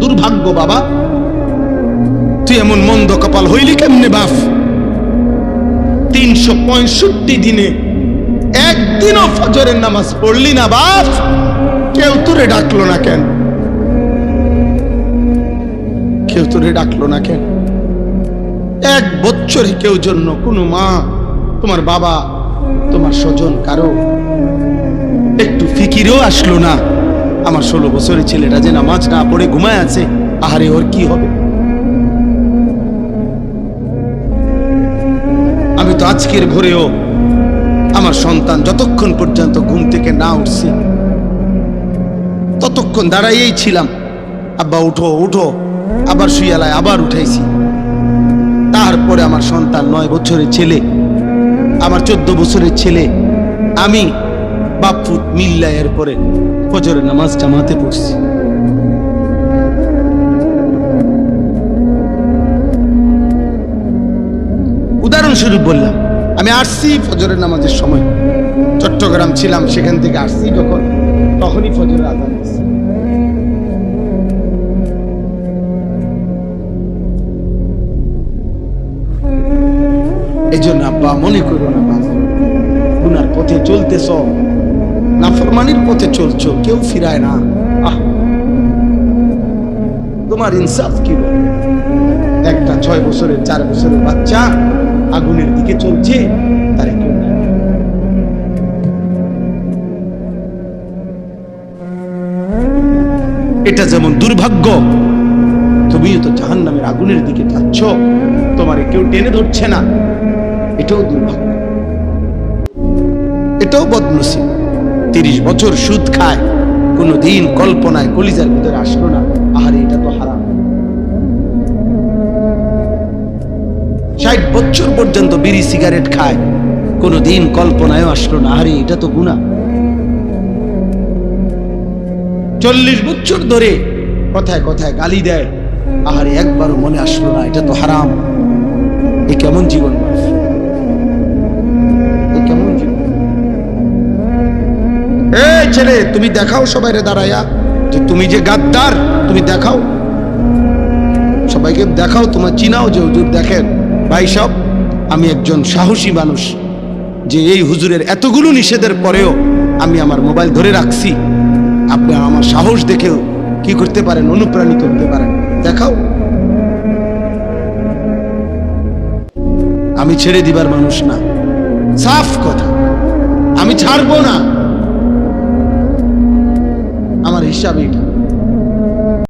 দুর্ভাগ্য, বাবা। তুই এমন মন্দ কপাল হইলি কেমনে, বাপ? তিনশো পঁয়ষট্টি দিনে একদিনও ফজরের নামাজ পড়লি না, বাপ? কেউ তোরে ডাকলো না কেন? কেউ তোরে ডাকলো না কেন? এক বছরে কেউ জন্য কোনো মা, তোমার বাবা, তোমার স্বজন কারও একটু ফিকিরও আসলো না। আমার ষোলো বছরের ছেলেটা যে নামাজ না পড়ে ঘুমায় আছে, আহারে ওর কি হবে? আমি তো আজকের ভোরেও আমার সন্তান যতক্ষণ পর্যন্ত ঘুম থেকে না উঠছি, ততক্ষণ দাঁড়াইয়েই ছিলাম। আব্বা, উঠো উঠো। আবার শুয়ালায় আবার উঠাইছি। তারপরে আমার সন্তান নয় বছরের ছেলে, আমার চোদ্দ বছরের ছেলে। আমি বাপুত মিল্লা এর পরে ফজরের নামাজ জামাতে পড়ছি। উদাহরণস্বরূপ বললাম, আমি আসছি ফজরের নামাজের সময়। চট্টগ্রাম ছিলাম, সেখান থেকে আসছি যখন, তখনই ফজরের দিচ্ছে এই জন্য আব্বা মনে করো না, বাবা, গুনার পথে চলতেছ। নাফরমানির পথে চলছো, কেউ ফিরায় না। তোমার ইনসাফ কি বলে? একটা ছয় বছরের, চার বছরের বাচ্চা আগুনের দিকে চলছে, তারে কেউ এটা যেমন দুর্ভাগ্য, তুমিও তো জাহান নামের আগুনের দিকে যাচ্ছ, তোমারে কেউ টেনে ধরছে না। এটাও দুর্ভাগ্য। এটাও বদনসিব। তিরিশ বছর সুদ খায় কোনো দিন কল্পনায় কলিজার ভিতরে আসলো না, আহারে এটা তো হারাম। ষাট বছর পর্যন্ত বিড়ি সিগারেট খায় কোনো দিন কল্পনায়ও আসলো না আরে এটা তো গুণা চল্লিশ বছর ধরে কথায় কথায় গালি দেয়, আহারে একবারও মনে আসলো না, এটা তো হারাম। এ কেমন জীবন ছেলে তুমি দেখাও সবাই রে দাঁড়াইয়া যে তুমি যে গাদ্দার, তুমি দেখাও। সবাইকে দেখাও, তোমার চিনাও যে হুজুর, দেখেন। ভাই সব আমি একজন সাহসী মানুষ, যে এই হুজুরের এতগুলো নিষেধের পরেও আমি আমার মোবাইল ধরে রাখছি। আপনি আমার সাহস দেখেও কি করতে পারেন অনুপ্রাণিত হতে পারেন। দেখাও। আমি ছেড়ে দিবার মানুষ না। সাফ কথা। আমি ছাড়বো না। হিসাব